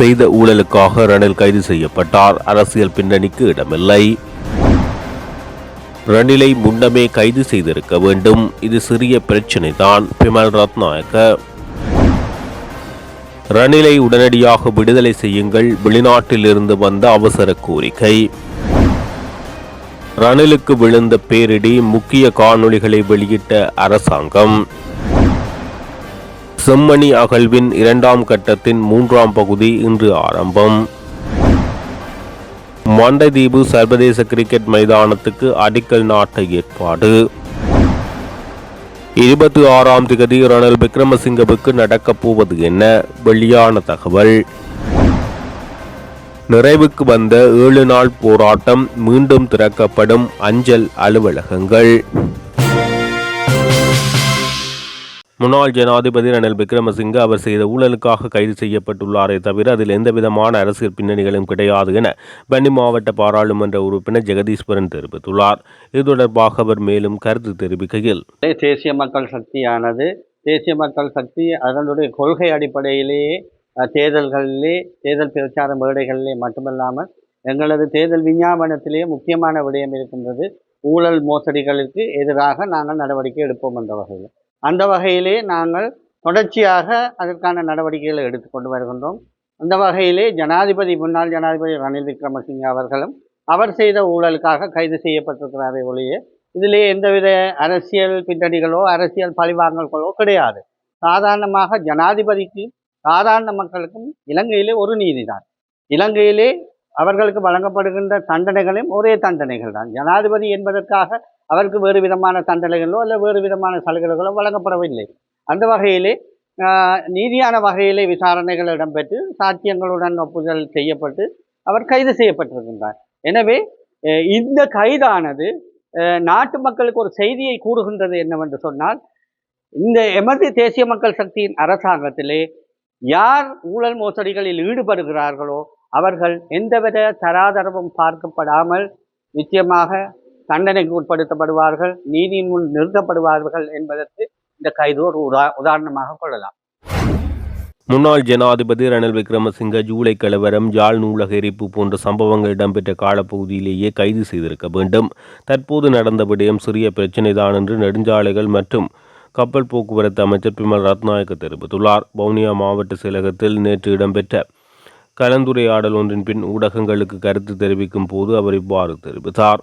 செய்த ஊழலுக்காக ரணில் கைது செய்யப்பட்டார். அரசியல் பின்னணிக்கு இடமில்லை. ரணிலை முன்னமே கைது செய்திருக்க வேண்டும். இது சிறிய பிரச்சினை தான் பிமல் ரத்நாயக்க. ரணிலை உடனடியாக விடுதலை செய்யுங்கள். வெளிநாட்டிலிருந்து வந்த அவசர கோரிக்கை. ரணிலுக்கு விழுந்த பேரிடி முக்கிய காணொளிகளை வெளியிட்ட அரசாங்கம். செம்மணி அகழ்வின் இரண்டாம் கட்டத்தின் மூன்றாம் பகுதி இன்று ஆரம்பம். மண்டைதீவு சர்வதேச கிரிக்கெட் மைதானத்துக்கு அடிக்கல் நாட்ட ஏற்பாடு. இருபத்தி ஆறாம் திகதி ரணில் விக்ரமசிங்கவுக்கு நடக்கப் போவது என்ன? வெளியான தகவல். நிறைவுக்கு வந்த ஏழு நாள் போராட்டம் மீண்டும் திறக்கப்படும் அஞ்சல் அலுவலகங்கள். முன்னாள் ஜனாதிபதி ரணில் விக்ரமசிங்க அவர் செய்த ஊழலுக்காக கைது செய்யப்பட்டுள்ளாரே தவிர அதில் எந்தவிதமான அரசியல் பின்னணிகளும் கிடையாது என பன்னி மாவட்ட பாராளுமன்ற உறுப்பினர் ஜெகதீஸ்வரன் தெரிவித்துள்ளார். இது தொடர்பாக அவர் மேலும் கருத்து தெரிவிக்கையில் தேசிய மக்கள் சக்தியானது தேசிய மக்கள் சக்தி அதனுடைய கொள்கை அடிப்படையிலேயே தேர்தல்களிலே தேர்தல் பிரச்சார மேடைகளிலே மட்டுமல்லாமல் எங்களது தேர்தல் விஞ்ஞாபனத்திலேயே முக்கியமான விடயம் இருக்கின்றது ஊழல் மோசடிகளுக்கு எதிராக நாங்கள் நடவடிக்கை எடுப்போம் என்ற வகையில். அந்த வகையிலே நாங்கள் தொடர்ச்சியாக அதற்கான நடவடிக்கைகளை எடுத்துக்கொண்டு வருகின்றோம். அந்த வகையிலே ஜனாதிபதி முன்னாள் ஜனாதிபதி ரணில் விக்ரமசிங்க அவர்களும் அவர் செய்த ஊழலுக்காக கைது செய்யப்பட்டிருக்கிறாரே ஒழிய இதிலே எந்தவித அரசியல் பின்னணிகளோ அரசியல் பழிவாங்கல்களோ கிடையாது. சாதாரணமாக ஜனாதிபதிக்கு சாதாரண மக்களுக்கும் இலங்கையிலே ஒரு நீதிதான். இலங்கையிலே அவர்களுக்கு வழங்கப்படுகின்ற தண்டனைகளும் ஒரே தண்டனைகள் தான் ஜனாதிபதி என்பதற்காக அவருக்கு வேறு விதமான தண்டனைகளோ அல்ல வேறு விதமான சலுகைகளோ வழங்கப்படவில்லை. அந்த வகையிலே நீதியான வகையிலே விசாரணைகள் இடம்பெற்று சாட்சியங்களுடன் ஒப்புதல் செய்யப்பட்டு அவர் கைது செய்யப்பட்டிருக்கின்றார். எனவே இந்த கைதானது நாட்டு மக்களுக்கு ஒரு செய்தியை கூறுகின்றது என்னவென்று சொன்னால் இந்த எமது தேசிய மக்கள் சக்தியின் அரசாங்கத்திலே யார் ஊழல் மோசடிகளில் ஈடுபடுகிறார்களோ அவர்கள் எந்தவித தராதரமும் பார்க்கப்படாமல் நிச்சயமாக தண்டனைக்கு உட்படுத்தப்படுவார்கள் நீதியின் முன் நிறுத்தப்படுவார்கள் என்பதற்கு இந்த கைது ஒரு உதா உதாரணமாக கொள்ளலாம். முன்னாள் ஜனாதிபதி ரணில் விக்ரமசிங்க ஜூலை கலவரம் ஜால் நூலக எரிப்பு போன்ற சம்பவங்கள் இடம்பெற்ற காலப்பகுதியிலேயே கைது செய்திருக்க வேண்டும். தற்போது நடந்த விடயம் சிறிய பிரச்சினைதான் என்று நெடுஞ்சாலைகள் மற்றும் கப்பல் போக்குவரத்து அமைச்சர் பிமல் ரத்நாயக்க தெரிவித்துள்ளார். வவுனியா மாவட்ட செயலகத்தில் நேற்று இடம்பெற்ற கலந்துரையாடல் ஒன்றின் பின் ஊடகங்களுக்கு கருத்து தெரிவிக்கும் போது அவர் இவ்வாறு தெரிவித்தார்.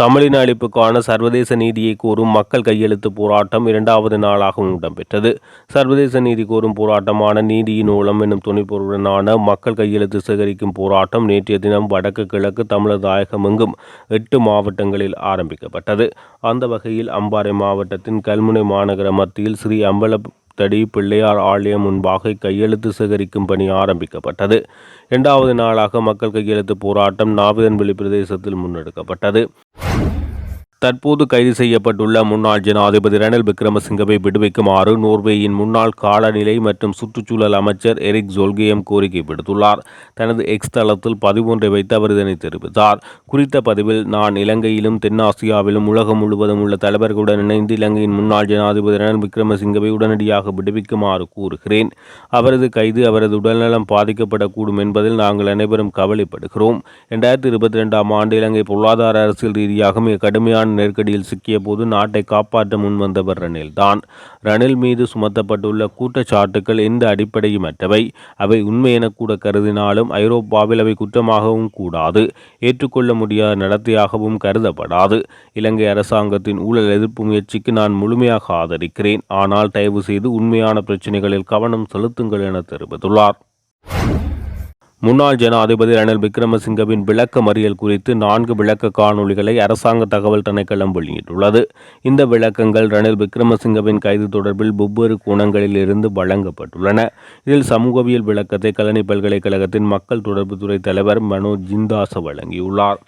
தமிழின அழிப்புக்கான சர்வதேச நீதியை கோரும் மக்கள் கையெழுத்து போராட்டம் இரண்டாவது நாளாகவும் இடம்பெற்றது. சர்வதேச நீதி கோரும் போராட்டமான நீதியின் ஓலம் என்னும் துணைப்பொருளுடனான மக்கள் கையெழுத்து சேகரிக்கும் போராட்டம் நேற்றைய தினம் வடக்கு கிழக்கு தமிழர் தாயகம் எங்கும் எட்டு மாவட்டங்களில் ஆரம்பிக்கப்பட்டது. அந்த வகையில் அம்பாறை மாவட்டத்தின் கல்முனை மாநகர மத்தியில் ஸ்ரீ அம்பல தடி பிள்ளையார் ஆலயம் முன்பாக கையெழுத்து சேகரிக்கும் பணி ஆரம்பிக்கப்பட்டது. இரண்டாவது நாளாக மக்கள் கையெழுத்து போராட்டம் நாவிதன்வெளி பிரதேசத்தில் முன்னெடுக்கப்பட்டது. தற்போது கைது செய்யப்பட்டுள்ள முன்னாள் ஜனாதிபதி ரணில் விக்ரமசிங்கவை விடுவிக்குமாறு நோர்வேயின் முன்னாள் காலநிலை மற்றும் சுற்றுச்சூழல் அமைச்சர் எரிக் ஜோல்கேயம் கோரிக்கை விடுத்துள்ளார். தனது எக்ஸ் தளத்தில் பதிவு ஒன்றை வைத்து அவர் இதனை தெரிவித்தார். குறித்த பதிவில் நான் இலங்கையிலும் தென்னாசியாவிலும் உலகம் முழுவதும் உள்ள தலைவர்களுடன் இணைந்து இலங்கையின் முன்னாள் ஜனாதிபதி ரணில் விக்ரமசிங்கவை உடனடியாக விடுவிக்குமாறு கூறுகிறேன். அவரது கைது அவரது உடல்நலம் பாதிக்கப்படக்கூடும் என்பதில் நாங்கள் அனைவரும் கவலைப்படுகிறோம். இரண்டாயிரத்தி இருபத்தி ரெண்டாம் ஆண்டு இலங்கை பொருளாதார அரசியல் ரீதியாக மிக கடுமையான நெருக்கடியில் சிக்கிய போது நாட்டை காப்பாற்ற முன்வந்தவர் ரணில் தான். ரணில் மீது சுமத்தப்பட்டுள்ள குற்றச்சாட்டுக்கள் எந்த அடிப்படையுமற்றவை அவை உண்மை என கூட கருதினாலும் ஐரோப்பாவில் அவை குற்றமாகவும் கூடாது. ஏற்றுக்கொள்ள முடியாத நடத்தையாகவும் கருதப்படாது. இலங்கை அரசாங்கத்தின் ஊழல் எதிர்ப்பு முயற்சிக்கு நான் முழுமையாக ஆதரிக்கிறேன். ஆனால் தயவு செய்து உண்மையான பிரச்சினைகளில் கவனம் செலுத்துங்கள் என தெரிவித்துள்ளார். முன்னாள் ஜனாதிபதி ரணில் விக்ரமசிங்கவின் விளக்க மறியல் குறித்து நான்கு விளக்க காணொளிகளை அரசாங்க தகவல் திணைக்களம் வெளியிட்டுள்ளது. இந்த விளக்கங்கள் ரணில் விக்ரமசிங்கவின் கைது தொடர்பில் வெவ்வேறு கோணங்களில் இருந்து வழங்கப்பட்டுள்ளன. இதில் சமூகவியல் விளக்கத்தை கலனி பல்கலைக்கழகத்தின் மக்கள் தொடர்புத்துறை தலைவர் மனோஜ் ஜிந்தாச வழங்கியுள்ளார்.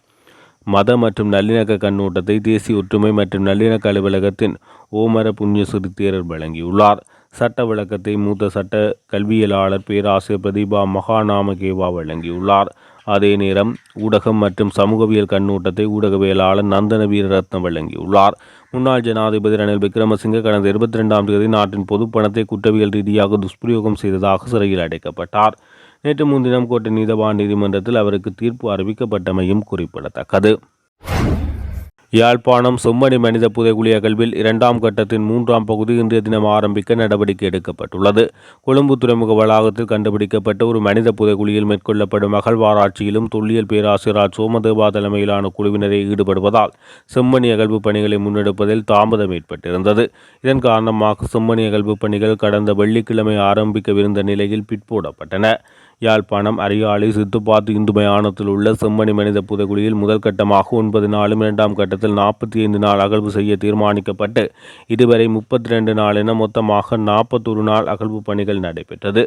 மத மற்றும் நல்லிணக்க கண்ணோட்டத்தை தேசிய ஒற்றுமை மற்றும் நல்லிணக்க அலுவலகத்தின் ஓமர புண்ணியசிறி தேரர் வழங்கியுள்ளார். சட்ட விளக்கத்தை மூத்த சட்ட கல்வியலாளர் பேராசிரியர் பிரதீபா மகாநாமகேவா வழங்கியுள்ளார். அதே நேரம் ஊடகம் மற்றும் சமூகவியல் கண்ணோட்டத்தை ஊடகவியலாளர் நந்தன வீரரத்னம் வழங்கியுள்ளார். முன்னாள் ஜனாதிபதி ரணில் விக்ரமசிங்கே கடந்த இருபத்தி ரெண்டாம் தேதி நாட்டின் பொது பணத்தை குற்றவியல் ரீதியாக துஷ்பிரயோகம் செய்ததாக சிறையில் அடைக்கப்பட்டார். நேற்று முன்தினம் கோட்டை நீதவான் நீதிமன்றத்தில் அவருக்கு தீர்ப்பு அறிவிக்கப்பட்டமையும் குறிப்பிடத்தக்கது. யாழ்ப்பாணம் செம்மணி மனித புதைகுழி அகழ்வில் இரண்டாம் கட்டத்தின் மூன்றாம் பகுதி இன்றைய தினம் ஆரம்பிக்க நடவடிக்கை எடுக்கப்பட்டுள்ளது. கொழும்பு துறைமுக வளாகத்தில் கண்டுபிடிக்கப்பட்ட ஒரு மனித புதைகுழியில் மேற்கொள்ளப்படும் அகழ்வாராய்ச்சியிலும் தொல்லியல் பேராசிரியர் சோமதேவா தலைமையிலான குழுவினரை ஈடுபடுவதால் செம்மணி அகழ்வு பணிகளை முன்னெடுப்பதில் தாமதம் ஏற்பட்டிருந்தது. இதன் காரணமாக செம்மணி அகழ்வு பணிகள் கடந்த வெள்ளிக்கிழமை ஆரம்பிக்கவிருந்த நிலையில் பிற்போடப்பட்டன. யாழ்ப்பாணம் அரியாலை சித்துப்பாத்து இந்து மயானத்தில் உள்ள செம்மணி மனித புதகுழியில் முதல் கட்டமாக ஒன்பது நாளும் இரண்டாம் கட்டத்தில் நாற்பத்தி ஐந்து நாள் அகழ்வு செய்ய தீர்மானிக்கப்பட்டு இதுவரை முப்பத்தி ரெண்டு நாள் என மொத்தமாக நாற்பத்தொரு நாள் அகழ்வு பணிகள் நடைபெற்றது.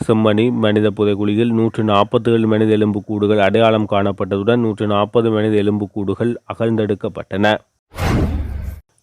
செம்மணி மனித புதைக்குழியில் நூற்று நாற்பத்தேழு மனித எலும்புக்கூடுகள் அடையாளம் காணப்பட்டதுடன் நூற்று நாற்பது மனித எலும்புக்கூடுகள் அகழ்ந்தெடுக்கப்பட்டன.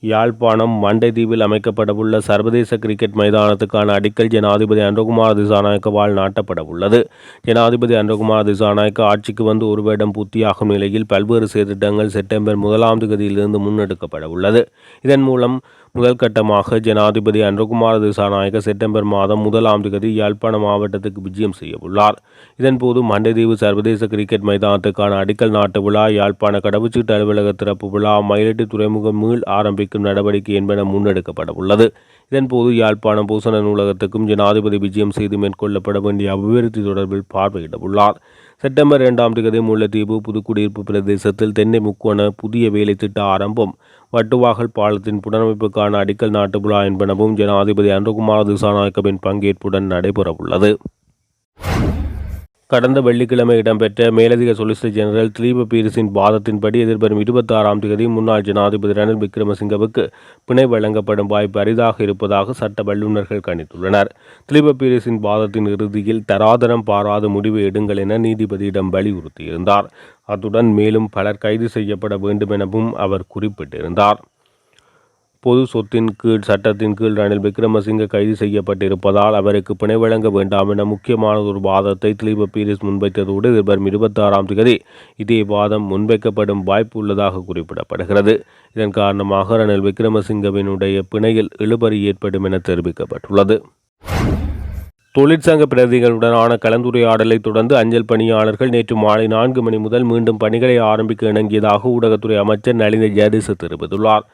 யாழ்ப்பாணம் மண்டைதீவில் அமைக்கப்படவுள்ள சர்வதேச கிரிக்கெட் மைதானத்துக்கான அடிக்கல் ஜனாதிபதி அன்றகுமார் திசாநாயக்கவால் நாட்டப்படவுள்ளது. ஜனாதிபதி அன்றகுமார் திசாநாயக்க ஆட்சிக்கு வந்து ஒரு வருடம் பூர்த்தியாகும் நிலையில் பல்வேறு செயற்திட்டங்கள் செப்டம்பர் முதலாம் தேதியிலிருந்து முன்னெடுக்கப்பட உள்ளது இதன் மூலம் முதல் கட்டமாக ஜனாதிபதி அன்றகுமார் திசாநாயக்க செப்டம்பர் மாதம் முதலாம் தேதி யாழ்ப்பாண மாவட்டத்துக்கு விஜயம் செய்யவுள்ளார். இதன்போது மண்டைதீவு சர்வதேச கிரிக்கெட் மைதானத்துக்கான அடிக்கல் நாட்டு விழா யாழ்ப்பாண கடவுச்சீட்டு அலுவலக திறப்பு விழா மயிலட்டு துறைமுகம் மீள் ஆரம்பிக்கும் நடவடிக்கை என்பன முன்னெடுக்கப்பட உள்ளது இதன்போது யாழ்ப்பாணம் பூசண நூலகத்துக்கும் ஜனாதிபதி விஜயம் செய்து மேற்கொள்ளப்பட வேண்டிய அபிவிருத்தி தொடர்பில் பார்வையிட உள்ளார் செப்டம்பர் இரண்டாம் தேதி முல்லைத்தீவு புதுக்குடியிருப்பு பிரதேசத்தில் தென்னை முக்கோண புதிய வேலை திட்ட ஆரம்பம். வட்டுவாகல் பாலத்தின் புனரமைப்புக்கான அடிக்கல் நாட்டு விழா என்பனவும் ஜனாதிபதி அனுகுமார் திசாநாயக்கவின் பங்கேற்புடன் நடைபெறவுள்ளது. கடந்த வெள்ளிக்கிழமை இடம்பெற்ற மேலதிக சொலிசிட்டர் ஜெனரல் திலீப பீரிஸின் வாதத்தின்படி எதிர்வரும் இருபத்தாறாம் தேதி முன்னாள் ஜனாதிபதி ரணில் விக்ரமசிங்கவுக்கு பிணை வழங்கப்படும் வாய்ப்பு அரிதாக இருப்பதாக சட்ட வல்லுநர்கள் கணித்துள்ளனர். திலீப பீரிஸின் வாதத்தின் இறுதியில் தராதரம் பாராத முடிவு எடுங்கள் என நீதிபதியிடம் வலியுறுத்தியிருந்தார். அத்துடன் மேலும் பலர் கைது செய்யப்பட வேண்டும் எனவும் அவர் குறிப்பிட்டிருந்தார். பொது சொத்தின் கீழ் சட்டத்தின் கீழ் ரணில் விக்ரமசிங்க கைது செய்யப்பட்டிருப்பதால் அவருக்கு பிணை வழங்க வேண்டாம் என முக்கியமான ஒரு வாதத்தை திலீப பீரிஸ் முன்வைத்ததோடு எதிர்வரும் இருபத்தாறாம் தேதி இதே வாதம் முன்வைக்கப்படும் வாய்ப்பு உள்ளதாக குறிப்பிடப்படுகிறது. இதன் காரணமாக ரணில் விக்ரமசிங்கவினுடைய பிணையில் இழுபறி ஏற்படும் என தெரிவிக்கப்பட்டுள்ளது. தொழிற்சங்க பிரதிகளுடனான கலந்துரையாடலை தொடர்ந்து அஞ்சல் பணியாளர்கள் நேற்று மாலை நான்கு மணி முதல் மீண்டும் பணிகளை ஆரம்பிக்க இணங்கியதாக ஊடகத்துறை அமைச்சர் நளின ஜெயதிச தெரிவித்துள்ளார்.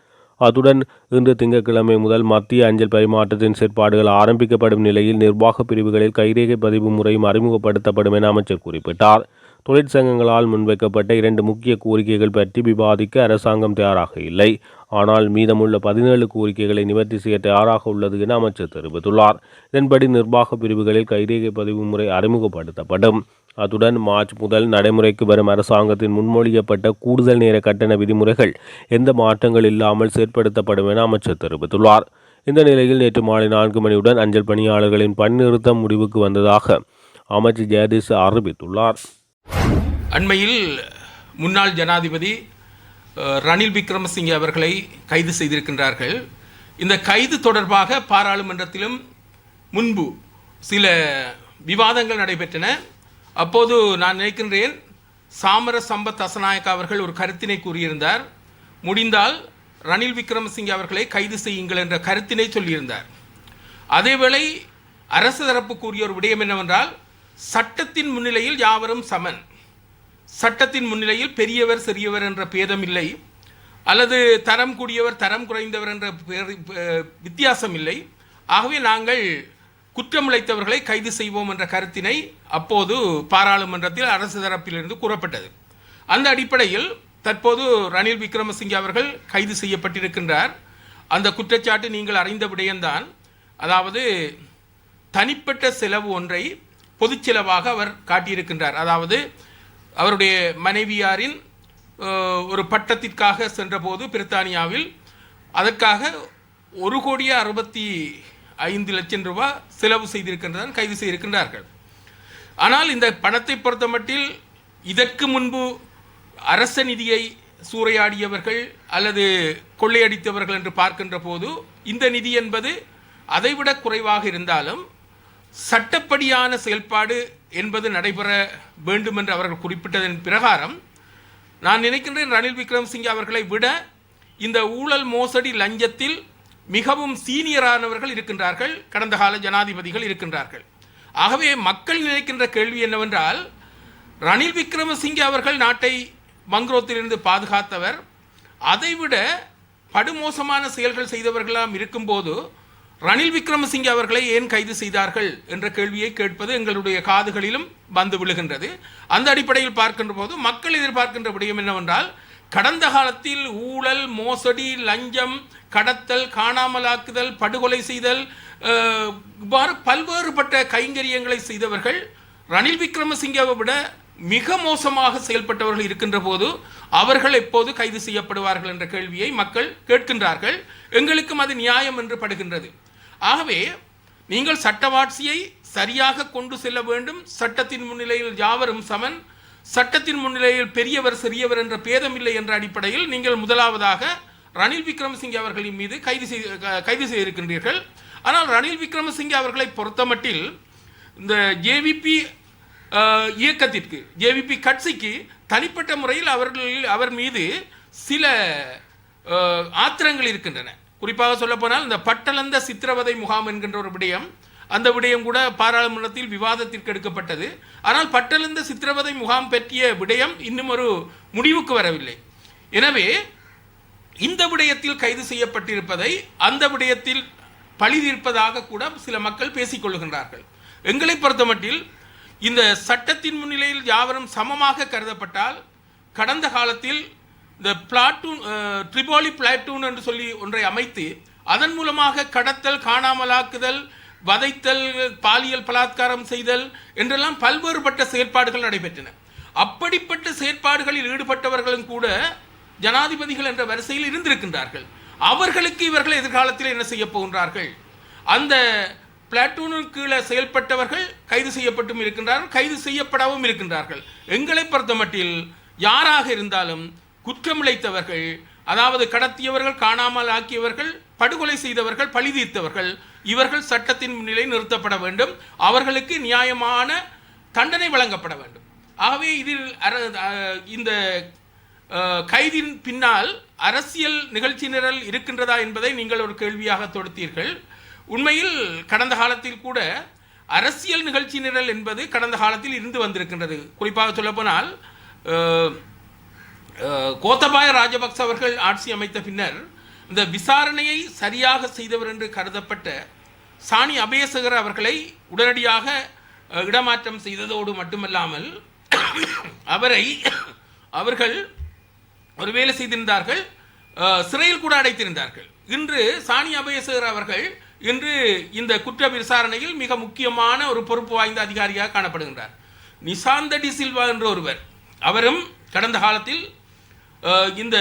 அத்துடன் இன்று திங்கட்கிழமை முதல் மத்திய அஞ்சல் பரிமாற்றத்தின் செயற்பாடுகள் ஆரம்பிக்கப்படும் நிலையில் நிர்வாக பிரிவுகளில் கைரேகை பதிவு முறையும் அறிமுகப்படுத்தப்படும் என அமைச்சர் குறிப்பிட்டார். தொழிற்சங்கங்களால் முன்வைக்கப்பட்ட இரண்டு முக்கிய கோரிக்கைகள் பற்றி விவாதிக்க அரசாங்கம் தயாராக இல்லை. ஆனால் மீதமுள்ள பதினேழு கோரிக்கைகளை நிவர்த்தி செய்ய தயாராக உள்ளது என அமைச்சர் தெரிவித்துள்ளார். இதன்படி நிர்வாக பிரிவுகளில் கைரேகை பதிவு முறை அறிமுகப்படுத்தப்படும். அத்துடன் மார்ச் முதல் நடைமுறைக்கு வரும் அரசாங்கத்தின் முன்மொழியப்பட்ட கூடுதல் நேர கட்டண விதிமுறைகள் எந்த மாற்றங்கள் இல்லாமல் செயற்படுத்தப்படும் என அமைச்சர் தெரிவித்துள்ளார். இந்த நிலையில் நேற்று மாலை நான்கு மணியுடன் அஞ்சல் பணியாளர்களின் பணிநிறுத்தம் முடிவுக்கு வந்ததாக அமைச்சர் ஜெயதீஷ் அறிவித்துள்ளார். அண்மையில் முன்னாள் ஜனாதிபதி ரணில் விக்ரமசிங்கே அவர்களை கைது செய்திருக்கின்றார்கள். இந்த கைது தொடர்பாக பாராளுமன்றத்திலும் முன்பு சில விவாதங்கள் நடைபெற்றன. அப்போது நான் நினைக்கின்றேன் சாமர சம்பத் அசநாயக் அவர்கள் ஒரு கருத்தினை கூறியிருந்தார். முடிந்தால் ரணில் விக்ரமசிங்கே அவர்களை கைது செய்யுங்கள் என்ற கருத்தினை சொல்லியிருந்தார். அதேவேளை அரசு தரப்பு கூறிய ஒரு விடயம் என்னவென்றால் சட்டத்தின் முன்னிலையில் யாவரும் சமன். சட்டத்தின் முன்னிலையில் பெரியவர் சிறியவர் என்ற பேதம் இல்லை. அல்லது தரம் கூடியவர் தரம் குறைந்தவர் என்ற வித்தியாசம் இல்லை. ஆகவே நாங்கள் குற்றமிழைத்தவர்களை கைது செய்வோம் என்ற கருத்தினை அப்போது பாராளுமன்றத்தில் அரசு தரப்பிலிருந்து கூறப்பட்டது. அந்த அடிப்படையில் தற்போது ரணில் விக்ரமசிங்கே அவர்கள் கைது செய்யப்பட்டிருக்கின்றார். அந்த குற்றச்சாட்டு நீங்கள் அறிந்த விடயம்தான். அதாவது தனிப்பட்ட செலவு ஒன்றை பொதுச் செலவாக அவர் காட்டியிருக்கின்றார். அதாவது அவருடைய மனைவியாரின் ஒரு பட்டத்திற்காக சென்றபோது பிரித்தானியாவில் அதற்காக ஒரு கோடியே அறுபத்தி ஐந்து லட்சம் ரூபாய் செலவு செய்திருக்கின்றனர் கைது செய்திருக்கின்றார்கள். ஆனால் இந்த பணத்தை பொறுத்தமட்டில் இதற்கு முன்பு அரச நிதியை சூறையாடியவர்கள் அல்லது கொள்ளையடித்தவர்கள் என்று பார்க்கின்ற போது இந்த நிதி என்பது அதைவிட குறைவாக இருந்தாலும் சட்டப்படியான செயல்பாடு என்பது நடைபெற வேண்டும் என்று அவர்கள் குறிப்பிட்டதன் பிரகாரம் நான் நினைக்கின்றேன் ரணில் விக்ரமசிங்கே அவர்களை விட இந்த ஊழல் மோசடி லஞ்சத்தில் மிகவும் சீனியரானவர்கள் இருக்கின்றார்கள். கடந்த கால ஜனாதிபதிகள் இருக்கின்றார்கள். ஆகவே மக்கள் நினைக்கின்ற கேள்வி என்னவென்றால் ரணில் விக்ரமசிங்கே அவர்கள் நாட்டை மங்க்ரோத்திலிருந்து பாதுகாத்தவர். அதைவிட படுமோசமான செயல்கள் செய்தவர்களாம் இருக்கும்போது ரணில் விக்ரமசிங்கே அவர்களை ஏன் கைது செய்தார்கள் என்ற கேள்வியை கேட்பது எங்களுடைய காதுகளிலும் வந்து விழுகின்றது. அந்த அடிப்படையில் பார்க்கின்ற போது மக்கள் எதிர்பார்க்கின்ற விடயம் என்னவென்றால் கடந்த காலத்தில் ஊழல் மோசடி லஞ்சம் கடத்தல் காணாமலாக்குதல் படுகொலை செய்தல் இவ்வாறு பல்வேறுபட்ட கைங்கரியங்களை செய்தவர்கள் ரணில் விக்ரமசிங்கவை விட மிக மோசமாக செயல்பட்டவர்கள் இருக்கின்ற போது அவர்கள் எப்போது கைது செய்யப்படுவார்கள் என்ற கேள்வியை மக்கள் கேட்கின்றார்கள். எங்களுக்கும் அது நியாயம் என்று படுகின்றது. ஆகவே நீங்கள் சட்டவாட்சியை சரியாக கொண்டு செல்ல வேண்டும். சட்டத்தின் முன்னிலையில் யாவரும் சமன். சட்டத்தின் முன்னிலையில் பெரியவர் சிறியவர் என்ற பேதமில்லை என்ற அடிப்படையில் நீங்கள் முதலாவதாக ரணில் விக்ரமசிங்கே அவர்களின் மீது கைது செய் கைது செய்திருக்கின்றீர்கள். ஆனால் ரணில் விக்ரமசிங்கே அவர்களை பொறுத்தமட்டில் இந்த ஜேவிபி இயக்கத்திற்கு ஜேவிபி கட்சிக்கு தனிப்பட்ட முறையில் அவர்கள் அவர் மீது சில ஆத்திரங்கள் இருக்கின்றன. குறிப்பாக சொல்லப்போனால் இந்த பட்டளந்த சித்திரவதை முகாம் என்கின்ற ஒரு விடயம் அந்த விடயம் கூட பாராளுமன்றத்தில் விவாதத்திற்கு எடுக்கப்பட்டது. ஆனால் பட்டளந்த சித்திரவதை முகாம் பற்றிய விடயம் இன்னும் ஒரு முடிவுக்கு வரவில்லை. எனவே இந்த விடயத்தில் கைது செய்யப்பட்டிருப்பதை அந்த விடயத்தில் பழி தீர்ப்பதாக கூட சில மக்கள் பேசிக்கொள்கின்றார்கள் எங்களை பொறுத்தமட்டில் இந்த சட்டத்தின் முன்னிலையில் யாவரும் சமமாக கருதப்பட்டால் கடந்த காலத்தில் இந்த பிளாட்டூன் ட்ரிபோலி பிளாட்டூன் என்று சொல்லி ஒன்றை அமைத்து அதன் மூலமாக கடத்தல் காணாமலாக்குதல் வதைத்தல் பாலியல் பலாத்காரம் செய்தல் என்றெல்லாம் பல்வேறுபட்ட செயற்பாடுகள் நடைபெற்றன. அப்படிப்பட்ட செயற்பாடுகளில் ஈடுபட்டவர்களும் கூட ஜனாதிபதிகள் என்ற வரிசையில் இருந்திருக்கின்றார்கள். அவர்களுக்கு இவர்கள் எதிர்காலத்தில் என்ன செய்ய போகின்றார்கள்? அந்த பிளாட்டூனுக்கு கீழே செயல்பட்டவர்கள் கைது செய்யப்பட்டும் இருக்கின்றார்கள் கைது செய்யப்படவும் இருக்கின்றார்கள். எங்களை பொறுத்தமட்டில் யாராக இருந்தாலும் குற்றமிழைத்தவர்கள் அதாவது கடத்தியவர்கள் காணாமல் ஆக்கியவர்கள் படுகொலை செய்தவர்கள் பழி தீர்த்தவர்கள் இவர்கள் சட்டத்தின் முன்னிலை நிறுத்தப்பட வேண்டும். அவர்களுக்கு நியாயமான தண்டனை வழங்கப்பட வேண்டும். ஆகவே இதில் அர- இந்த கைதின் பின்னால் அரசியல் நிகழ்ச்சி நிரல் இருக்கின்றதா என்பதை நீங்கள் ஒரு கேள்வியாக தொடுத்தீர்கள். உண்மையில் கடந்த காலத்தில் கூட அரசியல் நிகழ்ச்சி நிரல் என்பது கடந்த காலத்தில் இருந்து வந்திருக்கின்றது. குறிப்பாக சொல்லப்போனால் கோத்தபாய ராஜபக்ச அவர்கள் ஆட்சி அமைத்த பின்னர் இந்த விசாரணையை சரியாக செய்தவர் என்று கருதப்பட்ட சாணி அபேசகர் அவர்களை உடனடியாக இடமாற்றம் செய்ததோடு மட்டுமல்லாமல் அவரை அவர்கள் ஒரு வேலை செய்திருந்தார்கள் சிறையில் கூட அடைத்திருந்தார்கள். இன்று சாணி அபயசகர் அவர்கள் இன்று இந்த குற்ற விசாரணையில் மிக முக்கியமான ஒரு பொறுப்பு வாய்ந்த அதிகாரியாக காணப்படுகின்றார். நிசாந்த டி சில்வா என்ற ஒருவர் அவரும் கடந்த காலத்தில் இந்த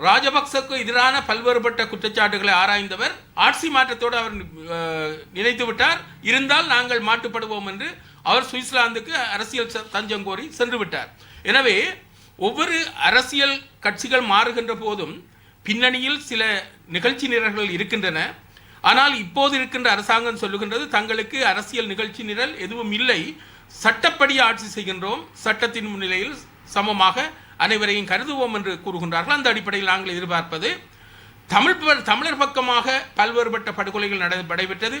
ராஜபக்சக்கு எதிரான பல்வேறுபட்ட குற்றச்சாட்டுகளை ஆராய்ந்தவர் ஆட்சி மாற்றத்தோடு அவர் நினைத்து விட்டார். இருந்தால் நாங்கள் மாட்டுப்படுவோம் என்று அவர் சுவிட்சர்லாந்துக்கு அரசியல் ச- தஞ்சம் கோரி சென்று விட்டார். எனவே ஒவ்வொரு அரசியல் கட்சிகள் மாறுகின்ற போதும் பின்னணியில் சில நிகழ்ச்சி நிரல்கள் இருக்கின்றன. ஆனால் இப்போது இருக்கின்ற அரசாங்கம் சொல்லுகின்றது தங்களுக்கு அரசியல் நிகழ்ச்சி நிரல் எதுவும் இல்லை. சட்டப்படி ஆட்சி செய்கின்றோம். சட்டத்தின் முன்னிலையில் சமமாக அனைவரையும் கருதுவோம் என்று கூறுகின்றார்கள். அந்த அடிப்படையில் நாங்கள் எதிர்பார்ப்பது தமிழ் ப- தமிழர் பக்கமாக பல்வேறுபட்ட படுகொலைகள் நட நடைபெற்றது.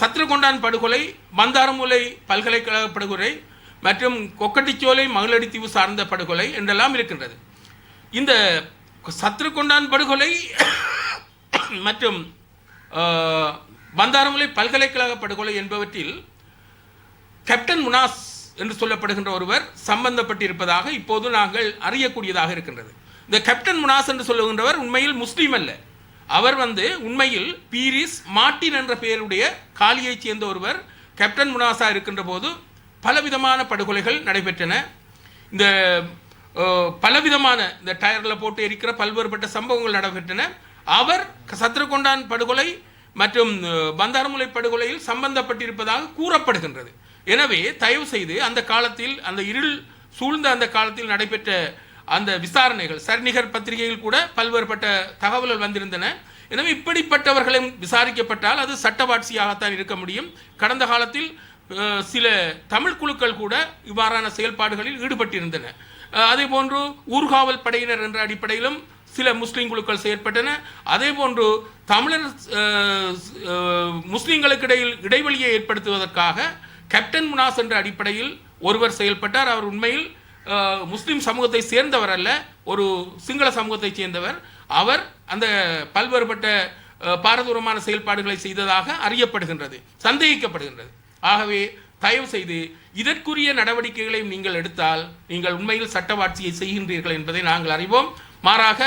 சத்ருகொண்டான் படுகொலை மந்தாரமூலை பல்கலைக்கழக படுகொலை மற்றும் கொக்கட்டிச்சோலை மகளடித்தீவு சார்ந்த படுகொலை என்றெல்லாம் இருக்கின்றது. இந்த சத்ருகொண்டான் படுகொலை மற்றும் மந்தாரமுலை பந்தாரமுலை பல்கலைக்கழக படுகொலை என்பவற்றில் கேப்டன் முனாஸ் என்று சொல்லப்படுகின்ற ஒருவர் சம்பந்தப்பட்டிருப்பதாக இப்போது நாங்கள் அறியக்கூடியதாக இருக்கின்றது. இந்த கேப்டன் முனாஸ் என்று சொல்லுகின்றவர் உண்மையில் முஸ்லீம் அல்ல. அவர் வந்து உண்மையில் பீரிஸ் மார்ட்டின் என்ற பெயருடைய காலியைச் சேர்ந்த ஒருவர் கேப்டன் முனாசா இருக்கின்ற போது பலவிதமான படுகொலைகள் நடைபெற்றன. இந்த பலவிதமான இந்த டயரில் போட்டு எரிக்கிற பல்வேறுபட்ட சம்பவங்கள் நடைபெற்றன. அவர் சத்ருகொண்டான் படுகொலை மற்றும் பந்தாரமுலை படுகொலையில் சம்பந்தப்பட்டிருப்பதாக கூறப்படுகின்றது. எனவே தயவு செய்து அந்த காலத்தில் அந்த இருள் சூழ்ந்த அந்த காலத்தில் நடைபெற்ற அந்த விசாரணைகள் சரிநிகர் பத்திரிகையில் கூட பல்வேறுபட்ட தகவல்கள் வந்திருந்தன. எனவே இப்படிப்பட்டவர்களும் விசாரிக்கப்பட்டால் அது சட்டவாட்சியாகத்தான் இருக்க முடியும். கடந்த காலத்தில் சில தமிழ் குழுக்கள் கூட இவ்வாறான செயல்பாடுகளில் ஈடுபட்டிருந்தன. அதே போன்று ஊர்காவல் படையினர் என்ற அடிப்படையிலும் சில முஸ்லீம் குழுக்கள் செயற்பட்டன. அதே போன்று தமிழர் முஸ்லீம்களுக்கு இடையில் இடைவெளியை ஏற்படுத்துவதற்காக கேப்டன் முனாஸ் என்ற அடிப்படையில் ஒருவர் செயல்பட்டார். அவர் உண்மையில் முஸ்லீம் சமூகத்தை சேர்ந்தவர் அல்ல ஒரு சிங்கள சமூகத்தை சேர்ந்தவர். அவர் அந்த பல்வேறுபட்ட பாரதூரமான செயல்பாடுகளை செய்ததாக அறியப்படுகின்றது சந்தேகிக்கப்படுகின்றது. ஆகவே தயவு செய்து இதற்குரிய நடவடிக்கைகளை நீங்கள் எடுத்தால் நீங்கள் உண்மையில் சட்டவாட்சியை செய்கின்றீர்கள் என்பதை நாங்கள் அறிவோம். மாறாக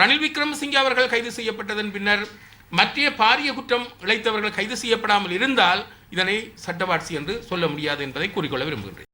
ரணில் விக்ரமசிங்கே அவர்கள் கைது செய்யப்பட்டதன் பின்னர் மற்ற பாரிய குற்றம் இழைத்தவர்கள் கைது செய்யப்படாமல் இருந்தால் இதனை சட்டவாட்சி என்று சொல்ல முடியாது என்பதை கூறிக்கொள்ள விரும்புகின்றேன்.